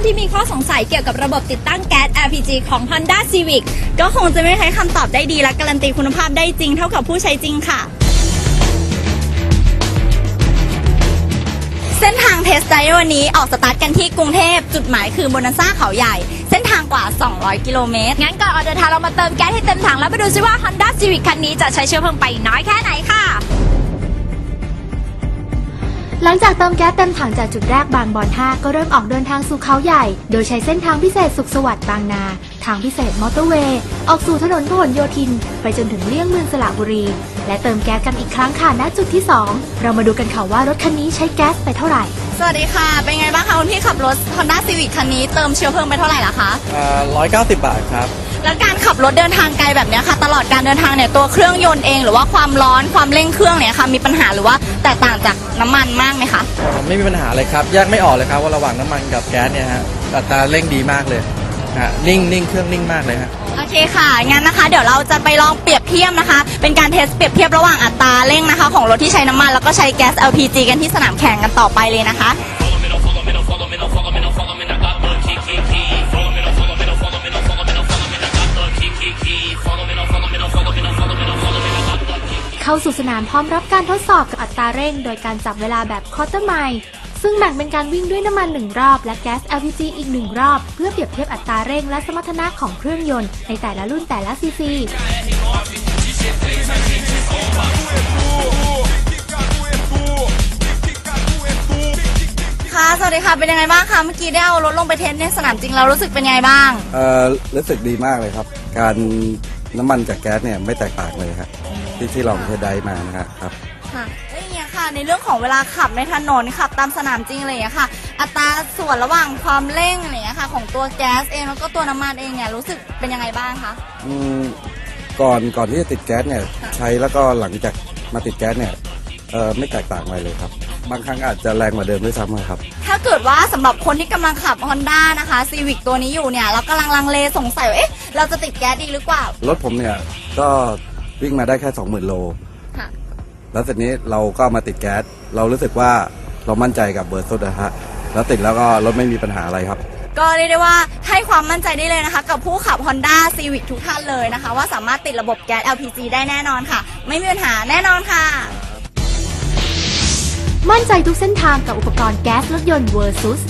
านที่มีข้อสงสัยเกี่ยวกับระบบติดตั้งแก๊ส LPG ของ Honda Civic ก็คงจะไม่ใช้คำตอบได้ดีและการันตีคุณภาพได้จริงเท่ากับผู้ใช้จริงค่ะ เส้นทางเทสไดวันนี้ออกสตาร์ทกันที่กรุงเทพ จุดหมายคือโบนัสซ่าเขาใหญ่ เส้นทางกว่า 200 กิโลเมตร งั้นก่อนออกเดินทางเรามาเติมแก๊สให้เต็มถังแล้วไปดูซิว่า Honda Civic คันนี้จะใช้เชื้อเพลิงไปน้อยแค่ไหนค่ะ ลังจากเติมแก๊สเต็มถังจากจุดแรกบางบอน5ก็เริ่มออกเดินทางสู่เขาใหญ่ โดยใช้เส้นทางพิเศษสุขสวัสดิ์บางนา ทางพิเศษมอเตอร์เวย์ ออกสู่ถนนพหลโยธิน ไปจนถึงเลี่ยงเมืองสระบุรี และเติมแก๊สกันอีกครั้งค่ะณจุดที่ 2 เรามาดูกันค่ะว่ารถคันนี้ใช้แก๊สไปเท่าไหร่ สวัสดีค่ะ เป็นไงบ้างคะคุณพี่ขับรถ Honda Civic คันนี้เติมเชื้อเพลิงไปเท่าไหร่ละคะ ร้อยเก้าสิบบาทครับ แล้วการขับรถเดินทางไกลแบบเนี้ยค่ะ ตลอดการเดินทางเนี่ยตัวเครื่องยนต์เอง หรือว่าความร้อนความเร่งเครื่องเนี่ยค่ะมีปัญหาหรือว่าแตกต่างจากน้ำมันมากไหมคะ ไม่มีปัญหาเลยครับแยกไม่ออกเลยครับว่าระหว่างน้ำมันกับแก๊สเนี่ยฮะอัตราเร่งดีมากเลยฮะนิ่งนิ่งเครื่องนิ่งมากเลยฮะ โอเคค่ะ งั้นนะคะ เดี๋ยวเราจะไปลองเปรียบเทียบนะคะ เป็นการเทสเปรียบเทียบระหว่างอัตราเร่งนะคะ ของรถที่ใช้น้ำมันแล้วก็ใช้แก๊ส LPG กันที่สนามแข่งกันต่อไปเลยนะคะ เข้าสู่สนามพร้อมรับการทดสอบกับอัตราเร่ง โดยการจับเวลาแบบคอร์เตอร์ไมล์ซึ่งแบ่งเป็นการวิ่งด้วยน้ำมัน 1 รอบ และแก๊ส LPG อีก 1 รอบ เพื่อเปรียบเทียบอัตราเร่งและสมรรถนะของเครื่องยนต์ในแต่ละรุ่นแต่ละซีซีค่ะ สวัสดีค่ะ เป็นยังไงบ้างคะ เมื่อกี้ได้เอารถลงไปเทสในสนามจริงแล้วรู้สึกเป็นยังไงบ้าง เอ่อรู้สึกดีมากเลยครับ การ น้ำมันจากแก๊สเนี่ยไม่แตกต่างเลยครับที่ที่ลองเทสได้มานะครับครับค่ะแล้วอย่างเงี้ยค่ะ ในเรื่องของเวลาขับในถนนขับตามสนามจริงอะไรอย่างเงี้ยค่ะ อัตราส่วนระหว่างความเร่งอะไรอย่างเงี้ยค่ะ ของตัวแก๊สเองแล้วก็ตัวน้ำมันเองเนี่ยรู้สึกเป็นยังไงบ้างคะอืมก่อนก่อนที่จะติดแก๊สเนี่ยใช้แล้วก็หลังจากมาติดแก๊สเนี่ยเอ่อไม่แตกต่างอะไรเลยครับ บางครั้งอาจจะแรงกว่าเดิมด้วยซ้ำครับ ถ้าเกิดว่าสำหรับคนที่กำลังขับ Honda นะคะ Civic ตัวนี้อยู่เนี่ยแล้วกำลังลังเลสงสัยว่าเอ๊ะ เราจะติดแก๊สดีหรือเปล่า รถผมเนี่ยก็วิ่งมาได้แค่ 20,000 โล ค่ะ แล้วเสร็จนี้เราก็มาติดแก๊ส เรารู้สึกว่าเรามั่นใจกับเบอร์สุดนะฮะ แล้วติดแล้วก็รถไม่มีปัญหาอะไรครับ ก็เรียกได้ว่าให้ความมั่นใจได้เลยนะคะ กับผู้ขับ Honda Civic ทุกท่านเลยนะคะ ว่าสามารถติดระบบแก๊ส LPG ได้แน่นอนค่ะ ไม่มีปัญหาแน่นอนค่ะมั่น ใจทุกเส้นทางกับอุปกรณ์แก๊สรถยนต์เวอร์ซูส